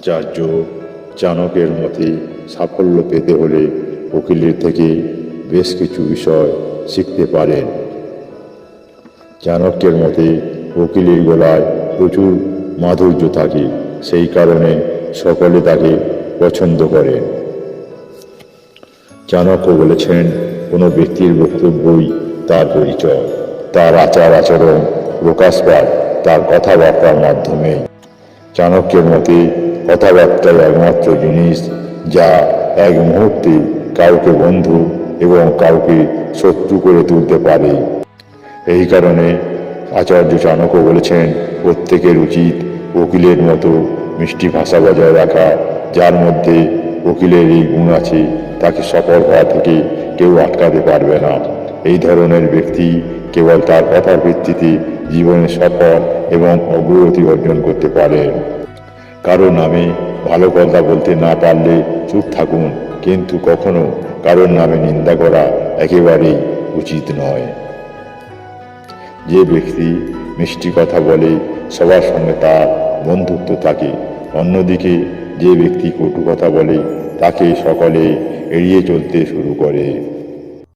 আচার্য চাণকের মতে সাফল্য পেতে হলে উকিলের থেকে বেশ কিছু বিষয় শিখতে পারেন। চাণক্যের মতে উকিলের গলায় প্রচুর মাধুর্য থাকে, সেই কারণে সকলে তাকে পছন্দ করেন। চাণক্য বলেছেন, কোনো ব্যক্তির বক্তব্যই তার পরিচয়, তার আচার আচরণ প্রকাশ পায় তার কথাবার্তার মাধ্যমে। চাণক্যের মতে কথাবার্তাই একমাত্র জিনিস যা এক মুহূর্তে কাউকে বন্ধু এবং কাউকে শত্রু করে তুলতে পারে। এই কারণে আচার্য চাণক্য বলেছেন, প্রত্যেকের উচিত উকিলের মতো মিষ্টি ভাষা বজায় রাখা, যার মধ্যে উকিলের এই গুণ আছে, তাকে সফল হওয়া থেকে কেউ আটকাতে পারবে না। এই ধরনের ব্যক্তি কেবল তার কথার ভিত্তিতে জীবনে সফল এবং অগ্রগতি অর্জন করতে পারেন। কারও নামে ভালো কথা বলতে না পারলে চুপ থাকুন। কিন্তু কখনো কারোর নামে নিন্দা করা একেবারেই উচিত নয়। যে ব্যক্তি মিষ্টি কথা বলে, সবার সঙ্গে তার বন্ধুত্ব থাকে। অন্যদিকে যে ব্যক্তি কটু কথা বলে, তাকে সকলে এড়িয়ে চলতে শুরু করে।